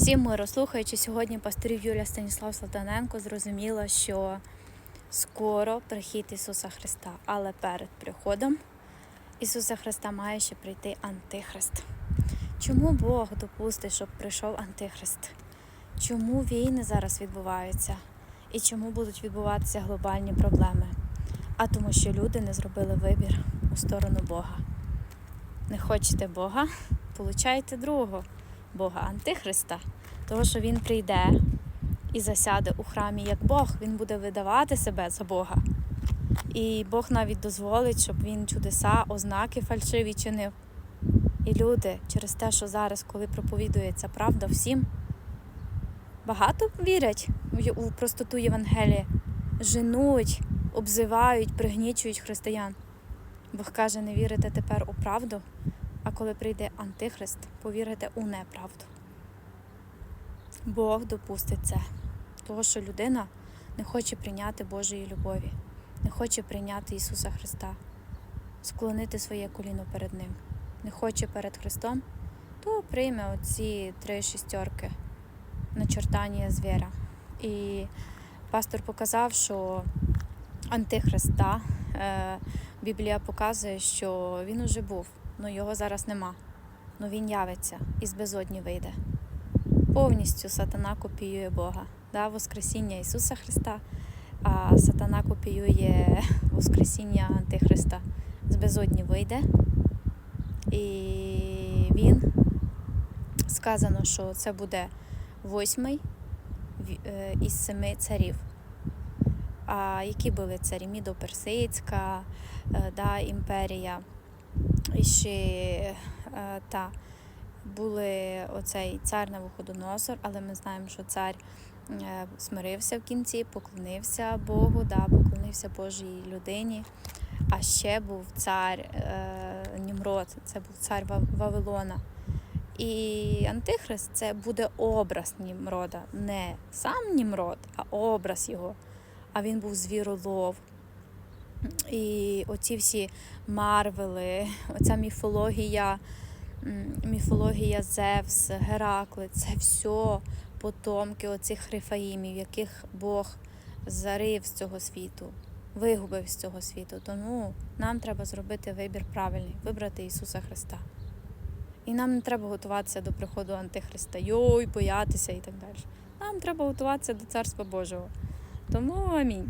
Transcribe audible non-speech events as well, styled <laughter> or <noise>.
Всім миру, слухаючи сьогодні пасторів Юлія Станіслав Салтаненко, зрозуміло, що скоро прихід Ісуса Христа, але перед приходом Ісуса Христа має ще прийти Антихрист. Чому Бог допустить, щоб прийшов Антихрист? Чому війни зараз відбуваються? І чому будуть відбуватися глобальні проблеми? А тому, що люди не зробили вибір у сторону Бога. Не хочете Бога, получайте другого. Бога Антихриста, того, що він прийде і засяде у храмі як Бог, він буде видавати себе за Бога. І Бог навіть дозволить, щоб він чудеса, ознаки фальшиві чинив. І люди через те, що зараз, коли проповідується правда всім, багато вірять у простоту Євангелія, женуть, обзивають, пригнічують християн. Бог каже, не вірите тепер у правду, а коли прийде Антихрист, повірите у неправду. Бог допустить це, того, що людина не хоче прийняти Божої любові, не хоче прийняти Ісуса Христа, склонити своє коліно перед Ним, не хоче перед Христом, то прийме оці три шістерки начертання звіра. І пастор показав, що Антихрист, да, е, Біблія показує, що він уже був, але його зараз нема. Ну він явиться і з безодні вийде. Повністю сатана копіює Бога. Да, Воскресіння Ісуса Христа, а сатана копіює <laughs> Воскресіння Антихриста. З безодні вийде. І він сказано, що це буде восьмий е, із семи царів. А які були царі? Мідо-Персидська, е, да, імперія. Ще е, та, були оцей цар Навуходоносор, але ми знаємо, що цар е, смирився в кінці, поклонився Богу, да, поклонився Божій людині. А ще був цар е, Німрод, це був цар Вавилона. І Антихрист це буде образ Німрода, не сам Німрод, а образ його. А він був звіролов. І оці всі Марвели, оця міфологія, міфологія Зевс, Геракли, це все потомки оцих рифаїмів, яких Бог зарив з цього світу, вигубив з цього світу. Тому нам треба зробити вибір правильний, вибрати Ісуса Христа. І нам не треба готуватися до приходу Антихриста, йой, боятися і так далі. Нам треба готуватися до Царства Божого. Тому амінь.